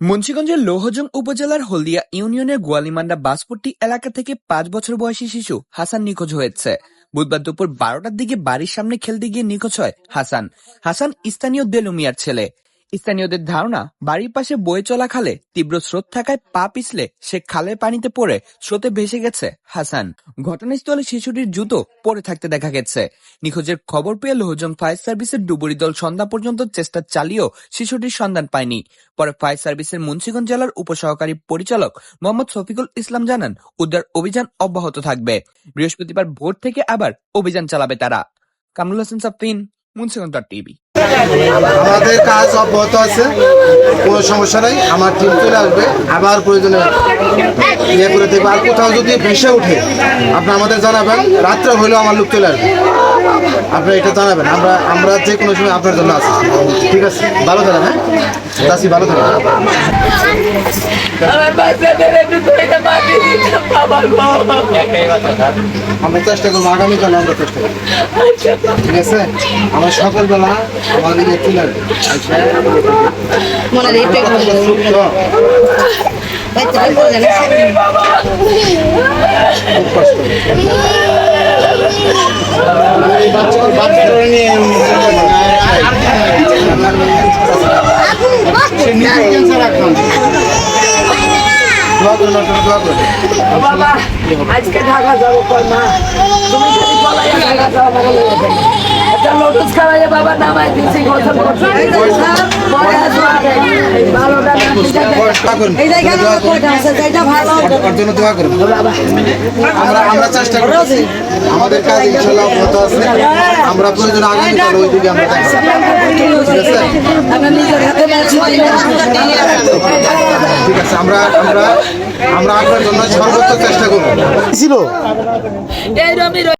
মুন্সিগঞ্জের লৌহজং উপজেলার হলদিয়া ইউনিয়নের গোয়ালিমান্ডা বাসপট্টি এলাকা থেকে পাঁচ বছর বয়সী শিশু হাসান নিখোঁজ হয়েছে। বুধবার দুপুর বারোটার দিকে বাড়ির সামনে খেলতে গিয়ে নিখোঁজ হয় হাসান। হাসান স্থানীয় দেলুমিয়ার ছেলে। স্থানীয়দের ধারণা, বাড়ির পাশে বয়ে চলা খালে তীব্র স্রোত থাকায় পা পিছলে সে খালের পানিতে পড়ে স্রোতে ভেসে গেছে হাসান। ঘটনাস্থলে শিশুটির জুতো পড়ে থাকতে দেখা গেছে। নিখোঁজের খবর পেয়ে লোহজং ফায়ার সার্ভিসের ডুবুরি দল সন্ধ্যা পর্যন্ত চেষ্টা চালিয়েও শিশুটির সন্ধান পায়নি। পরে ফায়ার সার্ভিসের মুন্সিগঞ্জ জেলার উপসহকারী পরিচালক মোহাম্মদ শফিকুল ইসলাম জানান, উদ্ধার অভিযান অব্যাহত থাকবে। বৃহস্পতিবার ভোর থেকে আবার অভিযান চালাবে তারা। কামরুল হাসান সাফিন মুন্সিগঞ্জ টিভি। আমাদের কাজ অব্যাহত আছে, কোনো সমস্যা নাই, আমার টিম চলে আসবে, আবার প্রয়োজনে ইয়ে করে দেবে আর কোথাও যদি ভেসে উঠে আপনি আমাদের জানাবেন, রাত্রে হইলেও আমার লোক চলে আসবে। আপনি এটা জানাবেন, আমরা আমরা যে কোনো সময় আপনার জন্য আছি। ঠিক আছে, ভালো থাকেন হ্যাঁ? চাষি ভালো থাকেন আমার চেষ্টা করব আগামীকাল আমরা চেষ্টা করব। ঠিক আছে? আমরা সকালবেলা আমাদের চলে আসবে। আচ্ছা। মনে বাচ্চা- দোয়া করুন আপনারা দোয়া করুন বাবা আজকে ঢাকা যাব মা? তুমি যদি বলাই ঢাকা যাও বাবা লয়ে একটা লোটস খাওয়াই বাবা নামাই দিছি গোসল করছি। করুন। আমরা আমরা চেষ্টা করছি আমাদের কাজ ইনশাল্লাহ অব্যাহত আছে। আমরা প্রয়োজন আগামীকাল ওই দিকে আমরা ঠিক আছে আমরা আমরা আমরা আমরা আপনার জন্য সর্বোচ্চ চেষ্টা করব। ছিল। এই রমি